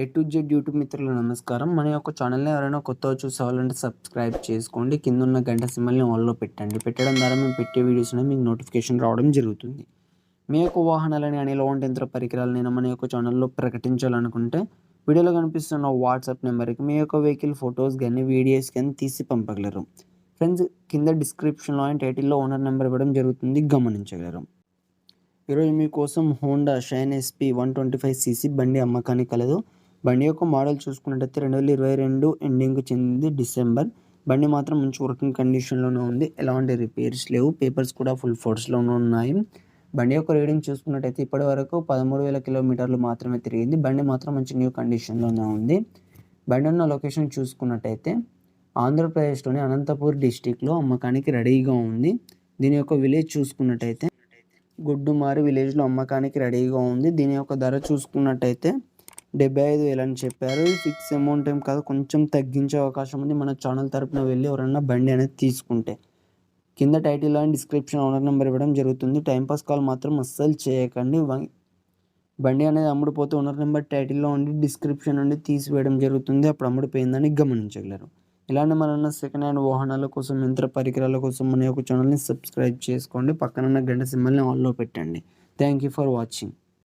A to Z YouTube మిత్రులు నమస్కారం. మన యొక్క ఛానల్ని ఎవరైనా కొత్త చూసేవాలంటే సబ్స్క్రైబ్ చేసుకోండి. కింద ఉన్న గంట సింబల్ని ఆన్లో పెట్టండి. పెట్టడం ద్వారా మేము పెట్టే వీడియోస్ మీకు నోటిఫికేషన్ రావడం జరుగుతుంది. మీ యొక్క వాహనాలని అనేలా ఉంటే యంత్ర పరికరాలని మన యొక్క ఛానల్లో ప్రకటించాలనుకుంటే వీడియోలో కనిపిస్తున్న వాట్సాప్ నెంబర్కి మీ యొక్క వెహికల్ ఫొటోస్ కానీ వీడియోస్ కానీ తీసి పంపగలరు. ఫ్రెండ్స్ కింద డిస్క్రిప్షన్లో అండ్ టైటిల్లో ఓనర్ నెంబర్ ఇవ్వడం జరుగుతుంది. గమనించగలరు. ఈరోజు మీకోసం Honda Shine SP one twenty five CC బండి అమ్మకానికి కలదు. బండి యొక్క మోడల్ చూసుకున్నట్టయితే రెండు వేల ఇరవై రెండు ఎండింగ్కి చెందింది డిసెంబర్. బండి మాత్రం మంచి వర్కింగ్ కండిషన్లోనే ఉంది. ఎలాంటి రిపేర్స్ లేవు. పేపర్స్ కూడా ఫుల్ ఫోర్స్లోనే ఉన్నాయి. బండి యొక్క రీడింగ్ చూసుకున్నట్టయితే ఇప్పటి వరకు పదమూడు వేల కిలోమీటర్లు మాత్రమే తిరిగింది. బండి మాత్రం మంచి న్యూ కండిషన్లోనే ఉంది. బండి ఉన్న లొకేషన్ చూసుకున్నట్టయితే ఆంధ్రప్రదేశ్లోని అనంతపూర్ డిస్టిక్లో అమ్మకానికి రెడీగా ఉంది. దీని యొక్క విలేజ్ చూసుకున్నట్టయితే గుడ్డుమారి విలేజ్లో అమ్మకానికి రెడీగా ఉంది. దీని యొక్క ధర చూసుకున్నట్టయితే డెబ్బై ఐదు వేలు అని చెప్పారు. ఫిక్స్ అమౌంట్ ఏం కాదు కొంచెం తగ్గించే అవకాశం ఉంది. మన ఛానల్ తరపున వెళ్ళి ఎవరన్నా బండి అనేది తీసుకుంటే. కింద title and description owner number ఇవ్వడం జరుగుతుంది. టైంపాస్ కాల్ మాత్రం అస్సలు చేయకండి. బండి అనేది అమ్ముడుపోతే ఓనర్ నెంబర్ టైటిల్లో ఉండి డిస్క్రిప్షన్ నుండి తీసివేయడం జరుగుతుంది. అప్పుడు అమ్ముడిపోయిందని గమనించగలరు. ఇలాంటి మన సెకండ్ హ్యాండ్ వాహనాల కోసం యంత్ర పరికరాల కోసం మన యొక్క ఛానల్ని సబ్స్క్రైబ్ చేసుకోండి. పక్కన గంట సింబల్ని ఆన్లో పెట్టండి. Thank you for watching